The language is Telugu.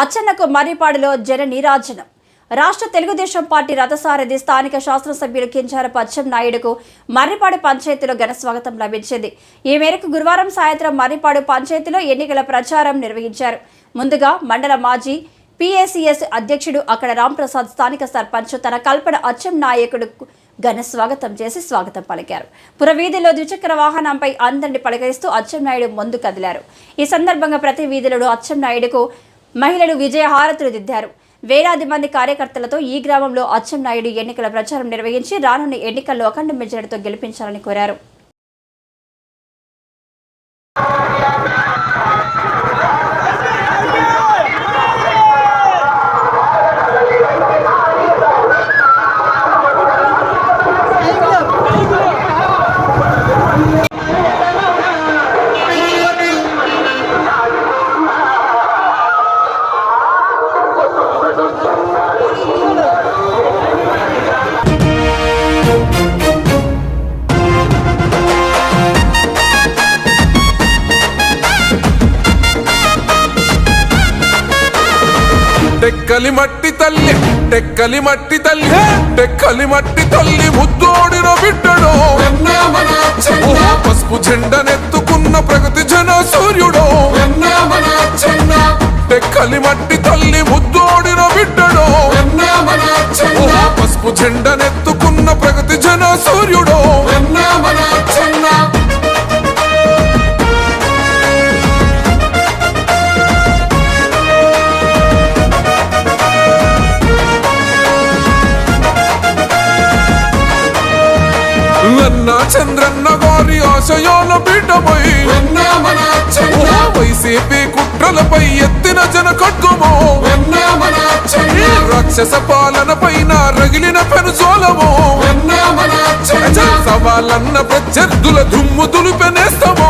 అచ్చెన్నకు మర్రిపాడులో జన నీరాజనం. రాష్ట్ర తెలుగుదేశం పార్టీ రథసారథి స్థానిక శాసనసభ్యులు కించారపు అచ్చెం నాయుడుకు మర్రిపాడు పంచాయతీలో ఘన స్వాగతం లభించింది. ఈ మేరకు గురువారం సాయంత్రం మర్రిపాడు పంచాయతీలో ఎన్నికల ప్రచారం నిర్వహించారు. ముందుగా మండల మాజీ పిఏసిఎస్ అధ్యక్షుడు అక్కడ రాంప్రసాద్ స్థానిక సర్పంచ్ తన కల్పన అచ్చెం నాయకుడు ఘన స్వాగతం చేసి స్వాగతం పలికారు. పురవీధిలో ద్విచక్ర వాహనంపై అందరిని పలకరిస్తూ అచ్చెన్నాయుడు ముందు కదిలారు. ఈ సందర్భంగా ప్రతి వీధిలో అచ్చెన్నాయుడుకు మహిళలు విజయ హారతులు దిద్దారు. వేలాది మంది కార్యకర్తలతో ఈ గ్రామంలో అచ్చెన్నాయుడు ఎన్నికల ప్రచారం నిర్వహించి రానున్న ఎన్నికల్లో అఖండ మెజారిటీతో గెలిపించాలని కోరారు. టెక్కలి మట్టి తల్లి టెక్కలి మట్టి తల్లి టెక్కలి మట్టి తల్లి ముద్దోడిన బిడ్డడు పసుపు జెండనెత్తుకున్న ప్రగతి జన సూర్యుడు. టెక్కలి మట్టి తల్లి ముద్దోడిన బిడ్డడు పసుపు జెండనెత్తుకున్న ప్రగతి జన సూర్యుడు. అన్న చంద్రన్న గారి ఆశయాల ఓ వైసీపీ కుట్రలపై ఎత్తిన జన ఖడ్గము రాక్షస పాలన పైన రగిలిన పెనుజోలము. సవాలన్న ప్రత్యర్థుల దుమ్ము దులిపెనేస్తాము.